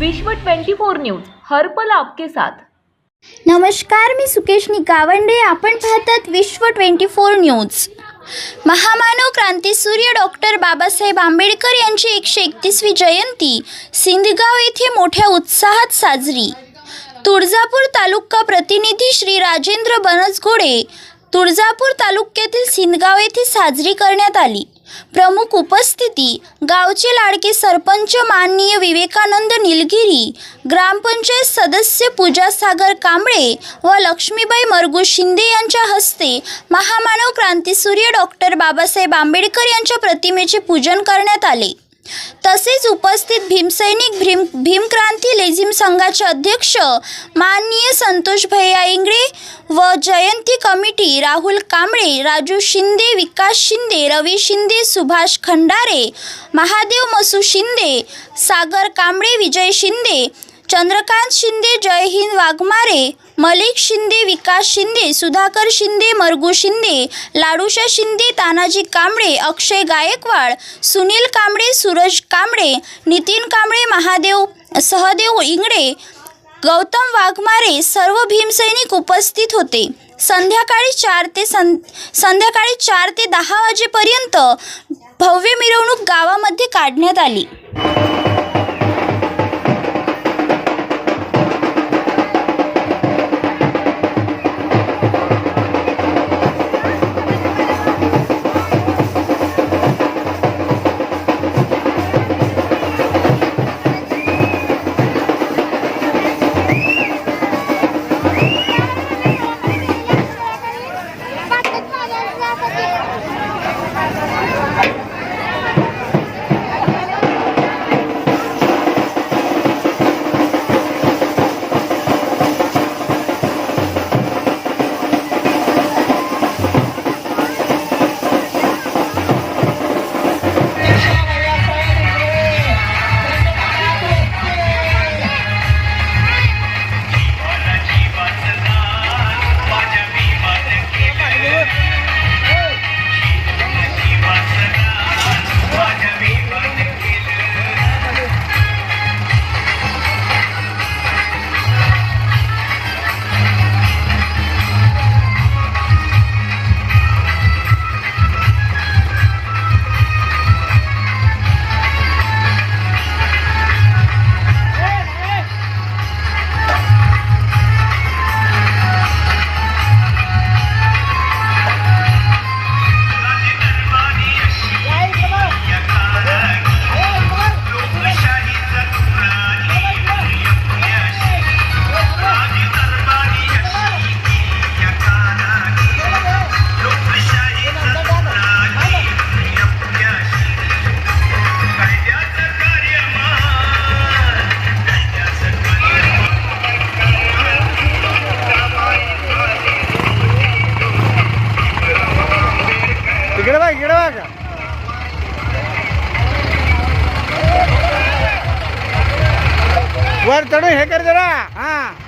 विश्व 24 न्यूज हर्पल आपके साथ. नमस्कार मी सुकेशनी गावंडे आपण पाहतात विश्व ट्वेंटी फोर न्यूज. महामानव क्रांतीसूर्य डॉक्टर बाबासाहेब आंबेडकर यांची एकशे एकतीसवी जयंती सिंदगाव येथे मोठ्या उत्साहात साजरी. तुळजापूर तालुका प्रतिनिधी श्री राजेंद्र बनसगोडे तुळजापूर तालुक्यातील सिंदगाव येथे साजरी करण्यात आली. प्रमुख उपस्थिती गावचे लाडके सरपंच माननीय विवेकानंद निलगिरी ग्रामपंचायत सदस्य पूजा सागर कांबळे व लक्ष्मीबाई मरगू शिंदे यांच्या हस्ते महामानव क्रांतीसूर्य डॉक्टर बाबासाहेब आंबेडकर यांच्या प्रतिमेचे पूजन करण्यात आले. तसेच उपस्थित भीमसैनिक भीम भीमक्रांती लेझिम संघाचे अध्यक्ष माननीय संतोष भैया इंगळे व जयंती कमिटी राहुल कांबळे राजू शिंदे विकास शिंदे रवी शिंदे सुभाष खंडारे महादेव मसू शिंदे सागर कांबळे विजय शिंदे चंद्रकांत शिंदे जयहिंद वाघमारे मलिक शिंदे विकास शिंदे सुधाकर शिंदे मरगू शिंदे लाडूशा शिंदे तानाजी कांबळे अक्षय गायकवाड सुनील कांबळे सूरज कांबळे नितीन कांबळे महादेव सहदेव इंगडे गौतम वाघमारे सर्व भीमसैनिक उपस्थित होते. संध्याकाळी चार ते सं संध्याकाळी चार ते दहा वाजेपर्यंत भव्य मिरवणूक गावामध्ये काढण्यात आली. Thank बघ. इकडे वर चढून हे कर जरा. हा.